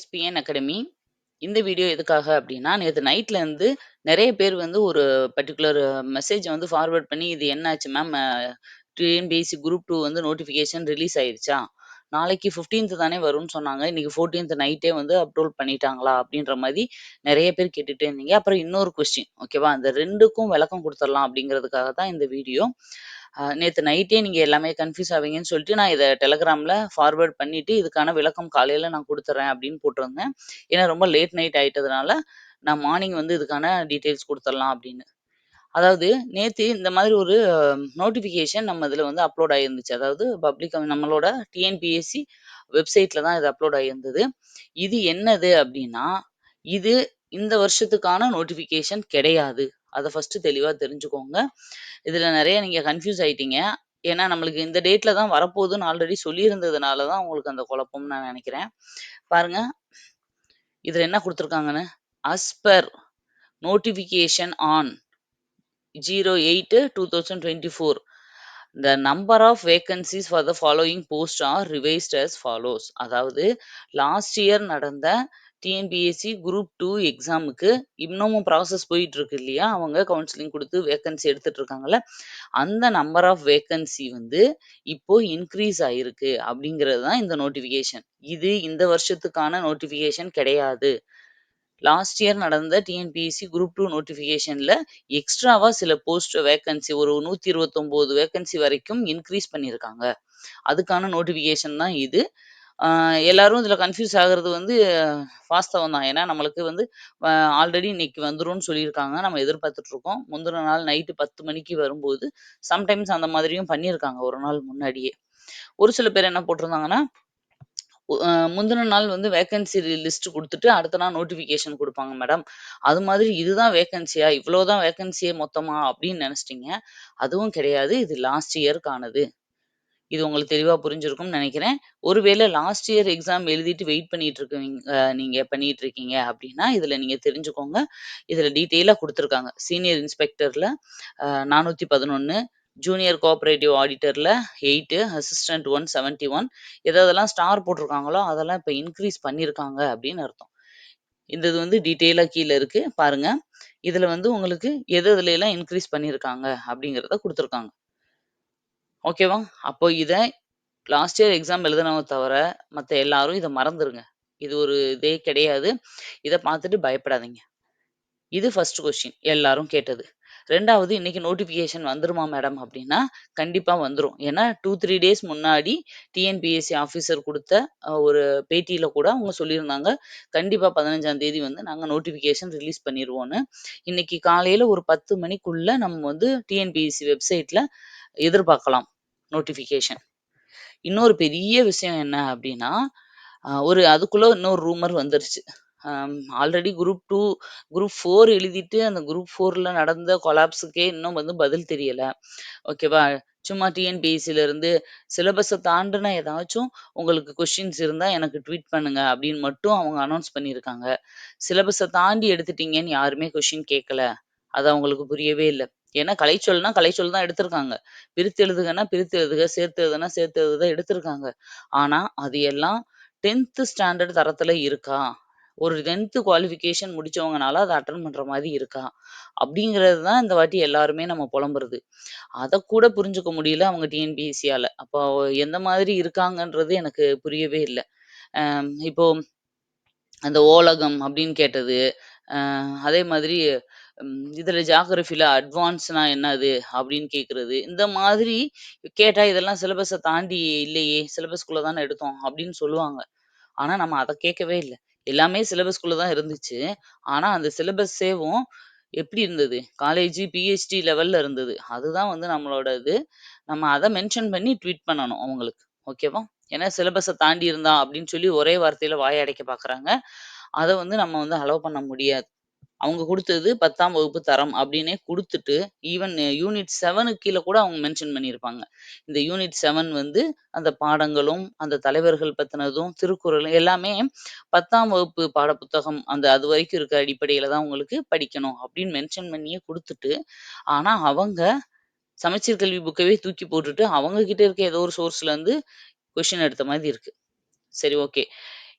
ASPN academy. இந்த video எதுக்காக அப்படின்னா நேற்று நைட்ல நைட்லேருந்து நிறைய பேர் வந்து ஒரு பர்ட்டிகுலர் மெசேஜை வந்து ஃபார்வர்ட் பண்ணி, "இது என்னாச்சு மேம்? டிஎன்பிஎஸ்சி குரூப் டூ வந்து நோட்டிஃபிகேஷன் ரிலீஸ் ஆயிருச்சா? நாளைக்கு 15த் தானே வரும்னு சொன்னாங்க. இன்னைக்கு 14த் நைட்டே வந்து அப்லோட் பண்ணிட்டாங்களா?" அப்படின்ற மாதிரி நிறைய பேர் கேட்டுட்டே இருந்தீங்க. அப்புறம் இன்னொரு கொஸ்டின் ஓகேவா? அந்த ரெண்டுக்கும் விளக்கம் கொடுத்துடலாம் அப்படிங்கிறதுக்காக தான் இந்த வீடியோ. அ நேத்து நைட்டே நீங்க எல்லாமே கன்ஃப்யூஸ் ஆவீங்கன்னு சொல்லிட்டு, நான் இத டெலகிராம்ல ஃபார்வர்ட் பண்ணிட்டு, இதுக்கான விளக்கம் காலையில நான் குடுத்துர்றேன் அப்படின்னு போட்டிருந்தேன். ஏன்னா ரொம்ப லேட் நைட் ஆயிட்டதுனால, நான் மார்னிங் வந்து இதுக்கான டீட்டெயில்ஸ் குடுத்துரலாம் அப்படின்னு அதாவது நேத்து இந்த மாதிரி ஒரு நோட்டிஃபிகேஷன் நம்ம இதுல வந்து அப்லோட் ஆயிருந்துச்சு. அதாவது பப்ளிக் நம்மளோட டிஎன்பிஎஸ்சி வெப்சைட்ல தான் இது அப்லோட் ஆயிருந்தது. இது என்னது அப்படின்னா இது இந்த வருஷத்துக்கான நோட்டிஃபிகேஷன் கிடையாது. அத ஃபர்ஸ்ட்டு தெளிவா தெரிஞ்சுக்கோங்க. இதுல நிறைய நீங்க கன்ஃப்யூஸ் ஆயிட்டீங்க. ஏன்னா நம்மளுக்கு இந்த டேட்ல தான் வரப்போகுதுன்னு ஆல்ரெடி சொல்லியிருந்ததுனால தான் உங்களுக்கு அந்த குழப்பம்னு நான் நினைக்கிறேன் பாருங்க. இதுல என்ன குடுத்துருக்காங்கன்னு, "as per notification on 08/2024 the number of vacancies for the following post are revised as follows." அதாவது லாஸ்ட் இயர் நடந்த டிஎன்பிஎஸ்சி குரூப் டூ எக்ஸாமுக்கு இன்னமும் ப்ராசஸ் போயிட்டு இருக்கு இல்லையா? அவங்க கவுன்சிலிங் கொடுத்து வேக்கன்சி எடுத்துட்டு இருக்காங்கல்ல. அந்த நம்பர் ஆஃப் வேக்கன்சி வந்து இப்போ இன்க்ரீஸ் ஆயிருக்கு அப்படிங்கிறது தான் இந்த நோட்டிஃபிகேஷன். இது இந்த வருஷத்துக்கான நோட்டிஃபிகேஷன் கிடையாது. லாஸ்ட் இயர் நடந்த டிஎன்பிஎஸ்சி குரூப் டூ நோட்டிஃபிகேஷன்ல எக்ஸ்ட்ராவா சில போஸ்ட் வேக்கன்சி ஒரு 129 வேக்கன்சி வரைக்கும் இன்க்ரீஸ் பண்ணியிருக்காங்க. அதுக்கான நோட்டிஃபிகேஷன் தான் இது. அ எல்லாரும் இதுல கன்ஃப்யூஸ் ஆகுறது வந்து வாஸ்தவம் தான். ஏன்னா நம்மளுக்கு வந்து அ ஆல்ரெடி இன்னைக்கு வந்துரும்னு சொல்லியிருக்காங்க. நம்ம எதிர்பார்த்துட்ருக்கோம் முந்தின நாள் நைட்டு 10 மணிக்கு வரும்போது, சம்டைம்ஸ் அந்த மாதிரியும் பண்ணியிருக்காங்க ஒரு நாள் முன்னாடியே. ஒரு சில பேர் என்ன போட்டிருந்தாங்கன்னா, அ முந்தின நாள் வந்து வேக்கன்சி லிஸ்ட் குடுத்துட்டு, அடுத்த நாள் நோட்டிஃபிகேஷன் குடுப்பாங்க மேடம். அது மாதிரி இதுதான் வேக்கன்சியா? இவ்வளோ தான் வேக்கன்சியே மொத்தமா? அப்படின்னு நெனச்சுட்டீங்க. அதுவும் கிடையாது. இது லாஸ்ட் இயர்க்கானது. இது உங்களுக்கு தெளிவா புரிஞ்சிருக்கும்னு நினைக்கிறேன் ஒருவேளை லாஸ்ட் இயர் எக்ஸாம் எழுதிட்டு வெயிட் பண்ணிட்டு இருக்கீங்க அ நீங்க பண்ணிட்டு இருக்கீங்க அப்படின்னா இதுல நீங்க தெரிஞ்சுக்கோங்க. இதுல டீட்டெயிலா கொடுத்துருக்காங்க சீனியர் இன்ஸ்பெக்டர்ல அ 411, ஜூனியர் கோஆப்பரேட்டிவ் ஆடிட்டர்ல எயிட்டு அசிஸ்டன்ட் ஒன் 171 ஒன் எதாவதெல்லாம் ஸ்டார் போட்டிருக்காங்களோ, அதெல்லாம் இப்போ இன்க்ரீஸ் பண்ணியிருக்காங்க அப்படின்னு அர்த்தம். இந்த இது வந்து டீட்டெயிலாக கீழே இருக்கு. பாருங்க. இதுல வந்து உங்களுக்கு எது எதுலலாம் இன்க்ரீஸ் பண்ணியிருக்காங்க அப்படிங்கிறத கொடுத்துருக்காங்க ஓகேவா? அப்போ இத லாஸ்ட் இயர் எக்ஸாம் எழுதுனவங்க தவிர, மத்த எல்லாரும் இத மறந்துருங்க. இது ஒரு இதே கிடையாது. இத பார்த்துட்டு பயப்படாதீங்க. இது ஃபர்ஸ்ட் கொஸ்டின் எல்லாரும் கேட்டது. ரெண்டாவது இன்னைக்கு நோட்டிஃபிகேஷன் வந்துருமா மேடம் அப்படின்னா கண்டிப்பா வந்துரும். ஏன்னா 2, 3 டேஸ் முன்னாடி டிஎன்பிஎஸ்சி ஆஃபீஸர் கொடுத்த ஒரு பேட்டியில கூட அவங்க சொல்லியிருந்தாங்க. கண்டிப்பா 15ஆம் தேதி வந்து நாங்க நோட்டிஃபிகேஷன் ரிலீஸ் பண்ணிடுவோம்னு இன்னைக்கு காலையில ஒரு 10 மணிக்குள்ள நம்ம வந்து டிஎன்பிஎஸ்சி வெப்சைட்ல எதிர்பார்க்கலாம் நோட்டிஃபிகேஷன். இன்னொரு பெரிய விஷயம் என்ன அப்படின்னா ஒரு அதுக்குள்ள இன்னொரு ரூமர் வந்துருச்சு. Already group two group four எழுதிட்டு அந்த குரூப் ஃபோரில் நடந்த கொலாப்ஸுக்கே இன்னும் வந்து பதில் தெரியல. ஓகேவா? சும்மா டிஎன்பிஎஸ்சில இருந்து சிலபஸ தாண்டுன ஏதாச்சும் உங்களுக்கு கொஷின்ஸ் இருந்தா எனக்கு ட்வீட் பண்ணுங்க அப்படின்னு மட்டும் அவங்க அனௌன்ஸ் பண்ணியிருக்காங்க. சிலபஸை தாண்டி எடுத்துட்டீங்கன்னு யாருமே கொஷின் கேட்கல. அது அவங்களுக்கு புரியவே இல்ல. ஏன்னா கலைச்சொல்னா கலைச்சொல் தான் எடுத்திருக்காங்க. பிரித்து எழுதுகன்னா பிரித்து எழுதுக, சேர்த்து எழுதுனா சேர்த்து எழுதுதான் எடுத்திருக்காங்க. ஆனா அது எல்லாம் 10த் ஸ்டாண்டர்ட் தரத்துல இருக்கா? ஒரு 10த் குவாலிஃபிகேஷன் முடிச்சவங்கனால அத அட்டன் பண்ற மாதிரி இருக்கா? அப்படிங்கிறது தான் இந்த வாட்டி எல்லாருமே நம்ம புலம்புறது. அத கூட புரிஞ்சுக்க முடியல அவங்க டிஎன்பிஎஸ்சியால் அப்போ எந்த மாதிரி இருக்காங்கன்றது எனக்கு புரியவே இல்ல. இப்போ அந்த ஓலகம் அப்படின்னு கேட்டது. அதே மாதிரி இதில் இதுல அட்வான்ஸ்னா என்னது? அப்டின்னு கேட்குறது இந்த மாதிரி கேட்டா இதெல்லாம் சிலபஸ தாண்டி இல்லையே! சிலபஸ்குள்ளே தானே எடுத்தோம் அப்படின்னு சொல்லுவாங்க. ஆனா நம்ம அத கேட்கவே இல்ல. எல்லாமே சிலபஸ்குள்ள தான் இருந்துச்சு. ஆனா அந்த சிலபஸேவும் எப்படி இருந்தது? காலேஜ், பிஹெச்டி லெவல்ல இருந்தது. அதுதான் வந்து நம்மளோட இது. நம்ம அதை மென்ஷன் பண்ணி ட்வீட் பண்ணணும் அவங்களுக்கு. ஓகேவா? ஏன்னா சிலபஸை தாண்டி இருந்தா அப்படின்னு சொல்லி ஒரே வார்த்தையில வாய அடைக்க பார்க்குறாங்க. அதை வந்து நம்ம வந்து அலோவ் பண்ண முடியாது. அவங்க குடுத்தது 10ஆம் வகுப்பு தரம் அப்படின்னே குடுத்துட்டு, ஈவன் யூனிட் 7க்கு கீழ கூட அவங்க மென்ஷன் பண்ணியிருப்பாங்க. இந்த யூனிட் 7 வந்து அந்த பாடங்களும், அந்த தலைவர்கள் பத்தினதும், திருக்குறளும் எல்லாமே 10ஆம் வகுப்பு பாடப்புத்தகம் அந்த அது வரைக்கும் இருக்கிற அடிப்படையில தான் உங்களுக்கு படிக்கணும் அப்படின்னு மென்ஷன் பண்ணியே குடுத்துட்டு, ஆனா அவங்க சமச்சீர் கல்வி புக்கவே தூக்கி போட்டுட்டு, அவங்க கிட்ட இருக்க ஏதோ ஒரு சோர்ஸ்ல இருந்து கொஸ்டின் எடுத்த மாதிரி இருக்கு. சரி ஓகே.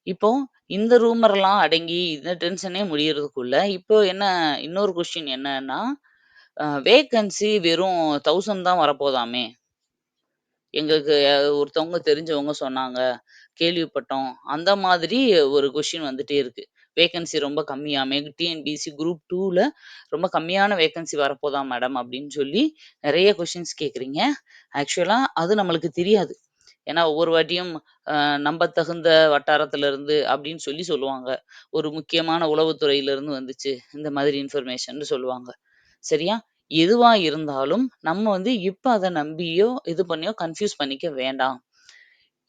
இப்போ இந்த ரூமர்லாம் அடங்கி, இந்த டென்ஷனே முடியறதுக்குள்ள, இப்போ என்ன இன்னொரு கொஸ்டின் என்னன்னா, அ வேக்கன்சி வெறும் 1000 தான் வரப்போதாமே! எங்களுக்கு ஒருத்தவங்க தெரிஞ்சவங்க சொன்னாங்க, கேள்விப்பட்டோம். அந்த மாதிரி ஒரு கொஸ்டின் வந்துட்டே இருக்கு. வேக்கன்சி ரொம்ப கம்மியாமே, டிஎன்பிஎஸ்சி குரூப் 2ல ரொம்ப கம்மியான வேக்கன்சி வரப்போதா மேடம் அப்படின்னு சொல்லி நெறைய கொஸ்டின்ஸ் கேட்குறீங்க. ஆக்சுவலா அது நம்மளுக்கு தெரியாது. ஏன்னா ஒவ்வொரு வாட்டியும் அ நம்பத்தகுந்த வட்டாரத்திலிருந்து அப்படின்னு சொல்லி சொல்லுவாங்க. ஒரு முக்கியமான உளவுத்துறையிலிருந்து வந்துச்சு. இந்த மாதிரி இன்ஃபர்மேஷன்னு சொல்லுவாங்க. சரியா? எதுவா இருந்தாலும் நம்ம வந்து இப்ப அத நம்பியோ, இது பண்ணியோ கன்ஃப்யூஸ் பண்ணிக்க வேண்டாம்.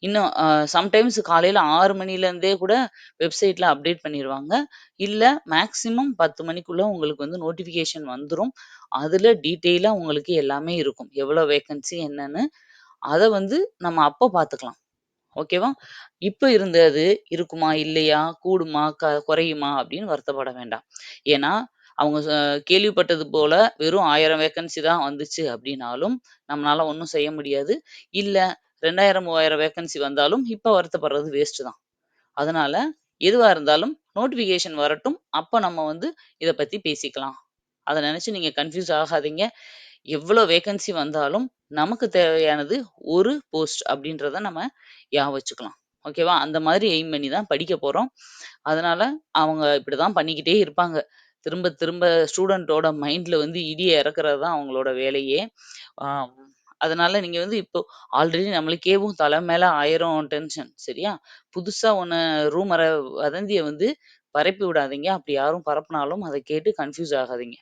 இன்னும் அ சம்டைம்ஸ் காலையில 6 மணிலேருந்தே கூட வெப்சைட்ல அப்டேட் பண்ணிருவாங்க. இல்ல மேக்ஸிமம் 10 மணிக்குள்ள உங்களுக்கு வந்து நோட்டிஃபிகேஷன் வந்துரும். அதுல டீட்டெயிலா உங்களுக்கு எல்லாமே இருக்கும். எவ்வளோ வேக்கன்சி என்னன்னு. அத வந்து நம்ம அப்ப பார்த்துக்கலாம். ஓகேவா? இப்போ இருந்தது இருக்குமா? இல்லையா? கூடுமா? க குறையுமா? அப்படின்னு வருத்தப்பட வேண்டாம். ஏன்னா, அவங்க கேள்விப்பட்டது போல வெறும் ஆயிரம் வேக்கன்சி தான் வந்துச்சு அப்படின்னாலும், நம்மளால ஒன்றும் செய்ய முடியாது. இல்ல 2000, 3000 வேக்கன்சி வந்தாலும் இப்போ வருத்தப்படுறது வேஸ்ட் தான். அதனால எதுவா இருந்தாலும் நோட்டிஃபிகேஷன் வரட்டும். அப்ப நம்ம வந்து இதை பத்தி பேசிக்கலாம். அத நினச்சி நீங்க கன்ஃப்யூஸ் ஆகாதீங்க. எவ்வளோ வேகன்சி வந்தாலும் நமக்கு தேவையானது ஒரு போஸ்ட் அப்படின்றத நம்ம ஞாபகம் வச்சுக்கலாம். ஓகேவா? அந்த மாதிரி எய்ம் பண்ணி தான் படிக்க போகிறோம் அதனால அவங்க இப்படிதான் பண்ணிக்கிட்டே இருப்பாங்க. திரும்ப திரும்ப ஸ்டூடெண்ட்டோட மைண்டில் வந்து இடிய இறக்குறது தான் அவங்களோட வேலையே. அதனால நீங்க வந்து இப்போ ஆல்ரெடி நம்மளுக்கேவும் தலை மேல 1000 டென்ஷன் சரியா? புதுசா ஒண்ணு ரூமரை வதந்திய வந்து பரப்பி விடாதீங்க. அப்படி யாரும் பரப்புனாலும் அதை கேட்டு கன்ஃப்யூஸ் ஆகாதீங்க.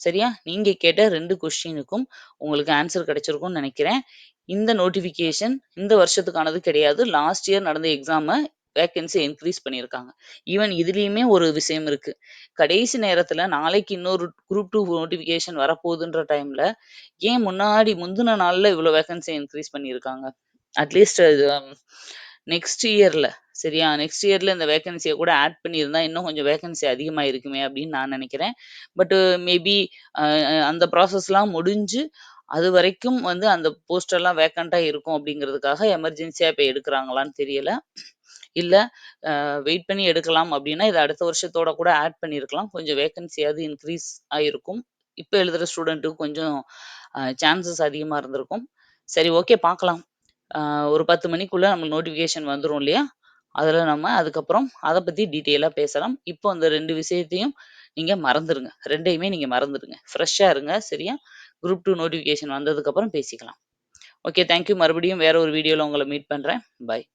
சரியா? நீங்க கேட்ட 2 கொஸ்டினுக்கும் உங்களுக்கு ஆன்சர் கிடைச்சிருக்கும்னு நினைக்கிறேன் இந்த நோட்டிஃபிகேஷன் இந்த வருஷத்துக்கானது கிடையாது. லாஸ்ட் இயர் நடந்த எக்ஸாம வேக்கன்சி இன்க்ரீஸ் பண்ணியிருக்காங்க. ஈவன் இதுலயுமே ஒரு விஷயம் இருக்கு. கடைசி நேரத்துல நாளைக்கு இன்னொரு குரூப் 2 நோட்டிஃபிகேஷன் வரப்போகுதுன்ற டைம்ல, ஏன் முன்னாடி முந்தின நாள்ல இவ்வளோ வேக்கன்சி இன்க்ரீஸ் பண்ணியிருக்காங்க? அட்லீஸ்ட் இது நெக்ஸ்ட் இயர்ல சரியா? நெக்ஸ்ட் இயர்ல இந்த வேகன்சியை கூட ஆட் பண்ணியிருந்தா, இன்னும் கொஞ்சம் வேகன்ஸி அதிகமாக இருக்குமே அப்படின்னு நான் நினைக்கிறேன் பட்டு மேபி அந்த ப்ராசஸ்லாம் முடிஞ்சு, அது வரைக்கும் வந்து அந்த போஸ்டெல்லாம் வேக்கண்ட்டாக இருக்கும் அப்படிங்கிறதுக்காக எமர்ஜென்சியாக இப்போ எடுக்கிறாங்களான்னு தெரியல. இல்லை வெயிட் பண்ணி எடுக்கலாம் அப்படின்னா, இது அடுத்த வருஷத்தோட கூட ஆட் பண்ணியிருக்கலாம். கொஞ்சம் வேக்கன்சியாவது இன்க்ரீஸ் ஆகிருக்கும் இப்போ எழுதுகிற ஸ்டூடெண்ட்டுக்கு கொஞ்சம் சான்சஸ் அதிகமாக இருந்திருக்கும். சரி ஓகே பார்க்கலாம். அ ஒரு 10 மணிக்குள்ள நம்மளுக்கு நோட்டிஃபிகேஷன் வந்துரும் இல்லையா? அதுல நம்ம அதுக்கப்புறம் அத பத்தி டீட்டெயிலா பேசலாம். இப்போ அந்த 2 விஷயத்தையும் நீங்க மறந்துருங்க. 2யுமே நீங்க மறந்துடுங்க ஃப்ரெஷ்ஷா இருங்க. சரியா? குரூப் 2 நோட்டிஃபிகேஷன் வந்ததுக்கப்புறம் பேசிக்கலாம். ஓகே. Thank you. மறுபடியும் வேற ஒரு வீடியோல உங்கள மீட் பண்றேன். பாய்.